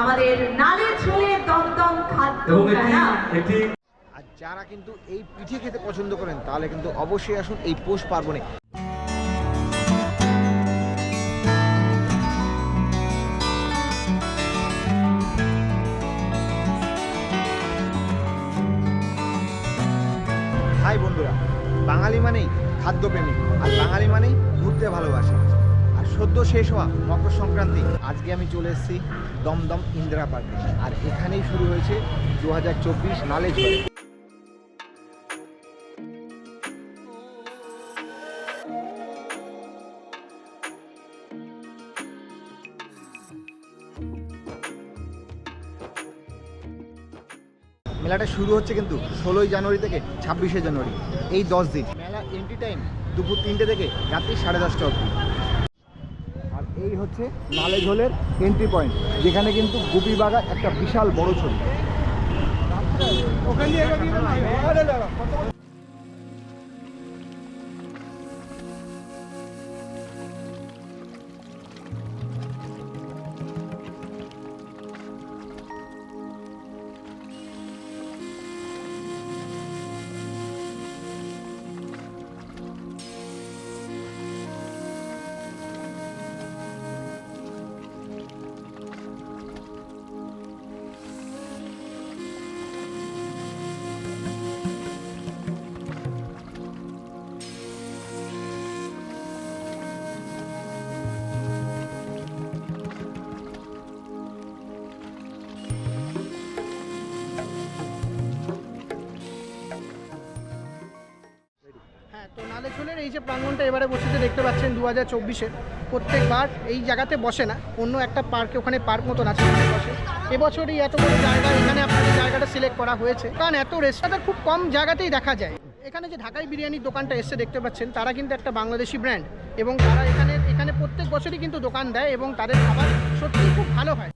আমাদের নালে ঝোলে দমদম খাদ্য একটি যারা কিন্তু এই পিঠে খেতে পছন্দ করেন তাহলে কিন্তু অবশ্যই আসুন এই পৌষ পার্বণে। হাই বন্ধুরা বাঙালি মানেই খাদ্যপ্রেমী আর বাঙালি মানেই ঘুরতে ভালোবাসে। সদ্য শেষ হওয়া মকর সংক্রান্তি, আজকে আমি চলে এসেছি দমদম ইন্দিরা পার্কে। আর এখানেই শুরু হয়েছে দু হাজার চব্বিশ নালে ঝড় মেলাটা শুরু হচ্ছে কিন্তু ষোলোই জানুয়ারি থেকে ছাব্বিশে জানুয়ারি, এই দশ দিন। মেলা এন্ট্রি টাইম দুপুর তিনটে থেকে রাত্রি সাড়ে দশটা অবধি। আর নালে ঝোলের এন্ট্রি পয়েন্ট যেখানে কিন্তু গুপি বাগা একটা বিশাল বড় ছবি। এই যে প্রাঙ্গণটা এবারে বসেছে, দেখতে পাচ্ছেন দু হাজার চব্বিশে। প্রত্যেকবার এই জায়গাতে বসে না, অন্য একটা পার্কে, ওখানে পার্ক মতন আছে বসে। এবছর এই এত বড় জায়গা, এখানে আপনাদের জায়গাটা সিলেক্ট করা হয়েছে। কারণ এত রেস্টুরেন্ট খুব কম জায়গাতেই দেখা যায়। এখানে যে ঢাকাই বিরিয়ানির দোকানটা এসে দেখতে পাচ্ছেন, তারা কিন্তু একটা বাংলাদেশি ব্র্যান্ড এবং তারা এখানে এখানে প্রত্যেক বছরই কিন্তু দোকান দেয় এবং তাদের খাবার সত্যিই খুব ভালো হয়।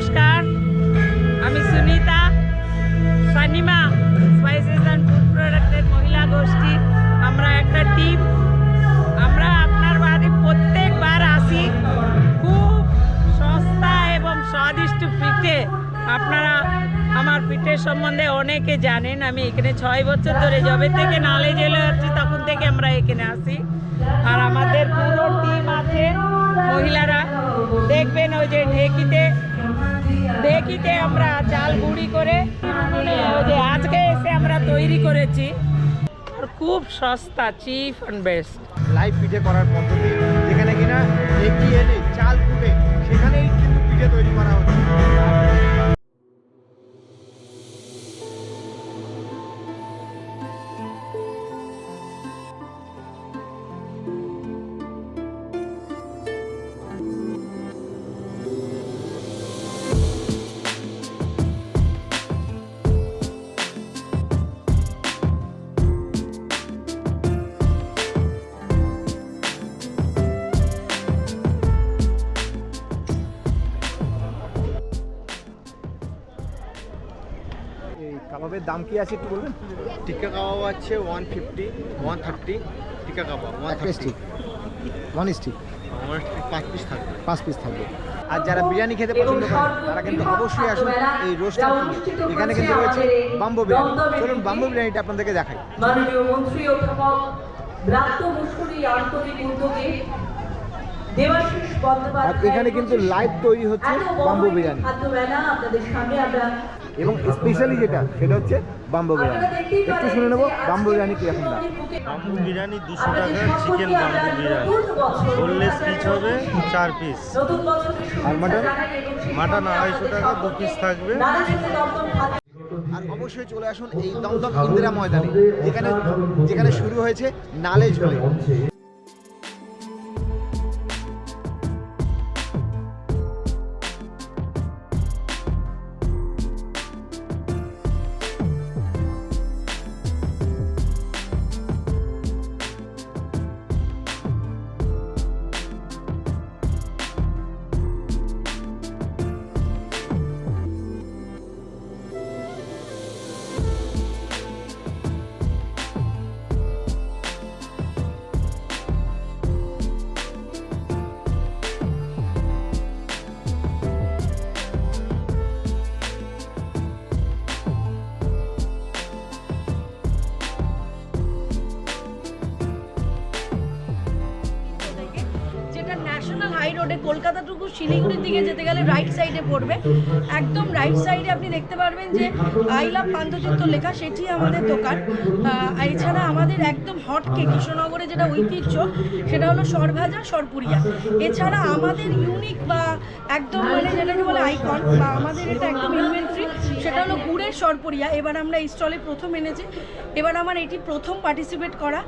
নমস্কার। আমি Sunita. Sanima spices and food প্রোডাক্টের মহিলা গোষ্ঠী। আমরা একটা টিম আমরা আপনার বাড়ি প্রত্যেকবার আসি। খুব সস্তা এবং স্বাদিষ্ট পিঠে। আপনারা আমার পিঠের সম্বন্ধে অনেকে জানেন। আমি এখানে ছয় বছর ধরে যবে থেকে নালে জেলে আছি, তখন থেকে আমরা এখানে আসি। আর আমাদের পুরো টিম আছে মহিলারা। দেখবেন ওই যে ঢেকিতে ঢেকিতে আমরা চাল গুঁড়ি করে আজকে এসে আমরা তৈরি করেছি। আর খুব সস্তা চিপ অ্যান্ড বেস্ট। লাইভ পিঠে করার পদ্ধতি। যেখানে কিনা এগিয়ে এনে চাল ফুটে, সেখানেই কিন্তু পিঠে তৈরি করা হচ্ছে। কাবাবের দাম কি আছে একটু বলবেন? টিক্কা কাবাব আছে one fifty one thirty tikka kabab one thirty stick one stick পাঁচ পিস থাকবে। পাঁচ পিস থাকবে। আর যারা বিরিয়ানি খেতে পছন্দ করেন তারা কিন্তু অবশ্যই আসুন এই রোস্টার এখানে কিন্তু রয়েছে বাম্বো বিরিয়ানি চলুন বাম্বো বিরিয়ানিটা আপনাদেরকে দেখাই। মাননীয় মন্ত্রী অধ্যাপক ব্রাত্য মুস্কুরি আন্তরিক উদ্যোগে আর বন্দ্যোপাধ্যায় এখানে কিন্তু লাইভ তৈরি হচ্ছে বাম্বো বিরিয়ানি। খাদ্য মেলা আপনাদের সামনে আমরা এবং স্পেশালি যেটা সেটা হচ্ছে বাম্বো বিরিয়ানি। একটু শুনে নেব বাম্বো বিরিয়ানি কীরকম দাম? বাম্বু বিরিয়ানি দুশো টাকা chicken bamboo biryani. Boneless piece হবে চার পিস আর মাটন? মাটন আড়াইশো টাকা দু পিস থাকবে। আর অবশ্যই চলে আসুন এই দমদম ইন্দিরা ময়দানে যেখানে যেখানে শুরু হয়েছে নালে ঝোলে ন্যাশনাল হাই রোডে কলকাতা টুকু শিলিগুড়ির দিকে যেতে গেলে রাইট সাইডে পড়বে। একদম রাইট সাইডে আপনি দেখতে পারবেন যে আই লাভ পান্থচিত্র লেখা, সেটি আমাদের দোকান। এছাড়া আমাদের একদম হটকে কৃষ্ণনগরে যেটা ঐতিহ্য, সেটা হলো সরভাজা, সরপুরিয়া। এছাড়া আমাদের ইউনিক বা একদম মানে যেটাকে বলে আইকন বা আমাদের এটা একদম ইনভেন্টরি সেটা হলো গুড়ের সরপুরিয়া। এবার আমরা এই স্টলে প্রথম এনেছি। এবার আমার এটি প্রথম পার্টিসিপেট করা।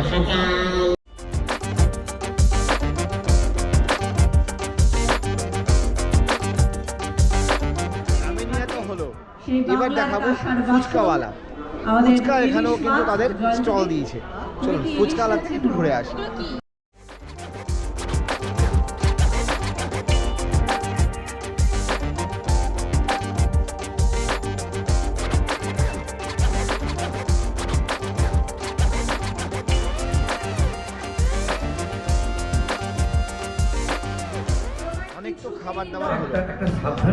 আসি এবার দেখাবো ফুচকাওয়ালা ফুচকা এখানেও কিন্তু তাদের স্টল দিয়েছে। চলুন ফুচকাওয়ালা থেকে একটু ঘুরে আসি।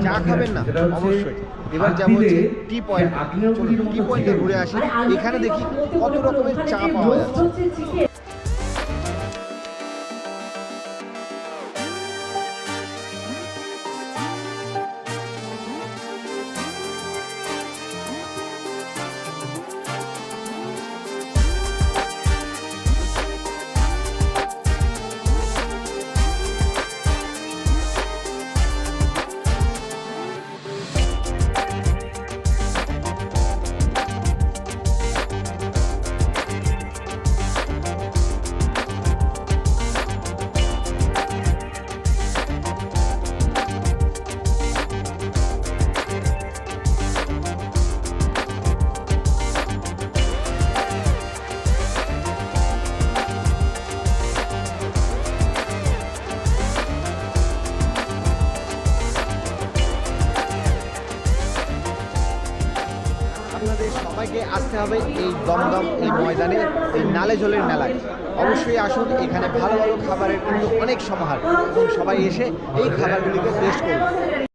চা খাবেন না অবশ্যই। এবার যাব হচ্ছে টি পয়েন্ট টি পয়েন্টে ঘুরে আসি। এখানে দেখি কত রকমের চা পাওয়া যাচ্ছে। সবাইকে আসতে হবে এই দমদম এই ময়দানে, এই নালে জলের মেলায়। অবশ্যই আসুন, এখানে ভালো ভালো খাবারের কিন্তু অনেক সমাহার। এবং সবাই এসে এই খাবারগুলিকে টেস্ট করুন।